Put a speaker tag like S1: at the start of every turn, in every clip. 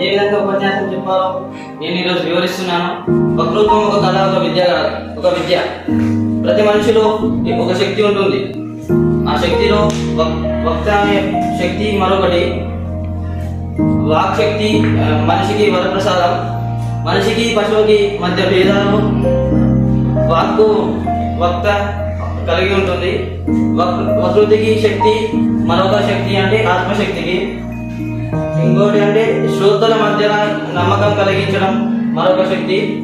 S1: ఏ విధంగా ఉపన్యాసం చెప్పాలో నేను ఈరోజు వివరిస్తున్నాను. వక్తృత్వం ఒక కళ ఒక విద్య ఒక విద్య. ప్రతి మనిషిలో ఒక శక్తి ఉంటుంది. ఆ శక్తిలో వక్- వక్త అనే శక్తి మరొకటి. వాక్ శక్తి మనిషికి వరప్రసాదం మనిషికి పశువుకి మధ్య భేదాలు. వాక్కు వక్త కలిగి ఉంటుంది. వక్- వకృతికి శక్తి మరొక శక్తి అంటే ఆత్మశక్తికి. ఇంకోటి అంటే శ్రోతల మధ్య నమ్మకం కలిగించడం మరొక శక్తి.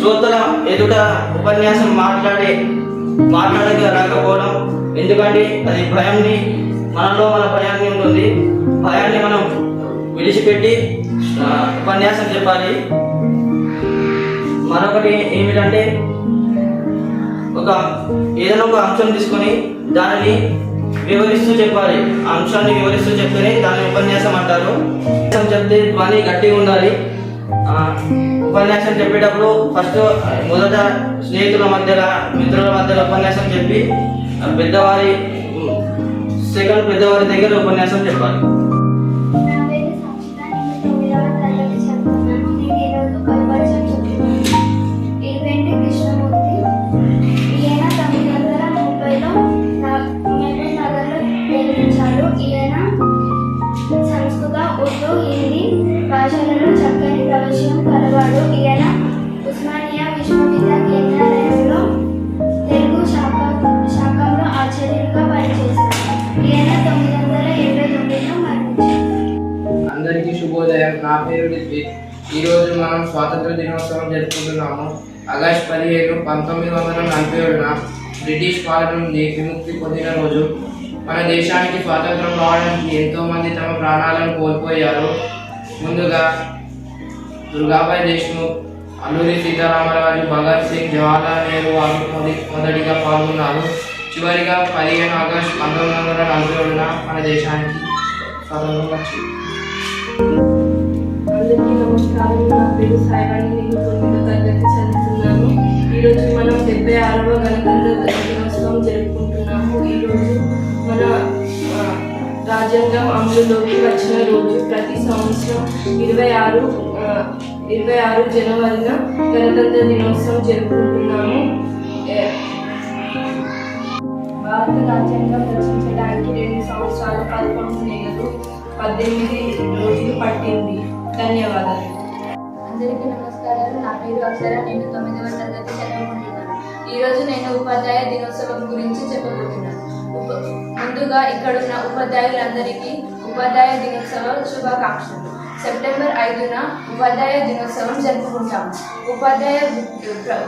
S1: శ్రోతల ఎదుట ఉపన్యాసం మాట్లాడే మాట్లాడక రాకపోవడం. ఎందుకంటే అది భయాన్ని మనలో మన భయాన్ని ఉంటుంది. భయాన్ని మనం విడిచిపెట్టి ఉపన్యాసం చెప్పాలి. మరొకటి ఏమిటంటే ఒక ఏదైనా ఒక అంశం తీసుకొని దానిని వివరిస్తూ చెప్పాలి. అంశాన్ని వివరిస్తూ చెప్తేనే దాన్ని ఉపన్యాసం అంటారు. ఉపన్యాసం చెప్తే ధ్వని గట్టిగా ఉండాలి. ఉపన్యాసం చెప్పేటప్పుడు ఫస్ట్ మొదట స్నేహితుల మధ్యలో మిత్రుల మధ్యలో ఉపన్యాసం చెప్పి పెద్దవారి సెకండ్ పెద్దవారి దగ్గర ఉపన్యాసం చెప్పాలి.
S2: భాషలలో చక్కని ప్రవేశం కలవాడు. ఈయన ఉస్మానియా విశ్వవిద్యాలయ కేంద్రాలయంలో తెలుగు శాఖ శాఖలో ఆచార్యులుగా పనిచేశారు ఈయన తొమ్మిది వందల ఇరవై తొమ్మిదిలో మరణించారు
S3: అందరికీ శుభోదయం. నా పేరు రిత్విక్ ఈరోజు మనం స్వాతంత్ర దినోత్సవం జరుపుకుంటున్నాము. ఆగస్ట్ పదిహేను పంతొమ్మిది వందల నలభై ఏడున బ్రిటిష్ పాలన నుండి విముక్తి పొందిన రోజు. మన దేశానికి స్వాతంత్రం రావడానికి ఎంతోమంది తమ ప్రాణాలను కోల్పోయారు. ముందుగా దుర్గాబాయి దేశ్ముఖ్ అల్లూరి సీతారామరాజు భగత్ సింగ్ జవహర్లాల్ నెహ్రూ వారు మొదటిగా పాల్గొన్నారు. చివరిగా పదిహేను ఆగస్టు పంతొమ్మిది వందల నలభై రెండున మన దేశానికి స్వతంత్రం వచ్చింది.
S4: అందరికీ నమస్కారం. నా పేరు సాయివాణి నేను తొమ్మిదో తరగతి చదువుతున్నాను. ఈరోజు మనం డెబ్బై ఆరవ గణతంత్ర రాజ్యాంగం అమలులోకి వచ్చిన రోజు ప్రతి సంవత్సరం ఇరవై ఆరు ఇరవై ఆరు జనవరిన గణతంత్ర దినోత్సవం జరుపుకుంటున్నాము. భారత రాజ్యాంగం రచించడానికి రెండు సంవత్సరాలు పదకొండు నెలలు పద్దెనిమిది రోజులు పట్టింది. ధన్యవాదాలు.
S2: అందరికీ నమస్కారాలు. నా పేరు అక్షర నేను తొమ్మిదవ తరగతి చదువుకుంటున్నాను ఈరోజు నేను ఉపాధ్యాయ దినోత్సవం గురించి చెప్పబోతున్నాను. ముందుగా ఇక్కడున్న ఉపాధ్యాయులందరికీ ఉపాధ్యాయ దినోత్సవ శుభాకాంక్షలు. సెప్టెంబర్ ఐదున ఉపాధ్యాయ దినోత్సవం జరుపుకుంటాము. ఉపాధ్యాయ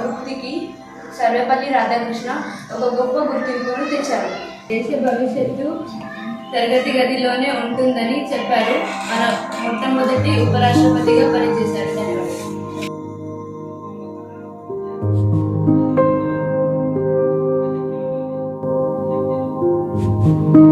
S2: వృత్తికి సర్వేపల్లి రాధాకృష్ణ ఒక గొప్ప గుర్తింపును తెచ్చారు. దేశ భవిష్యత్తు తరగతి గదిలోనే ఉంటుందని చెప్పారు. మన మొట్టమొదటి ఉపరాష్ట్రపతిగా పనిచేశారు Thank you.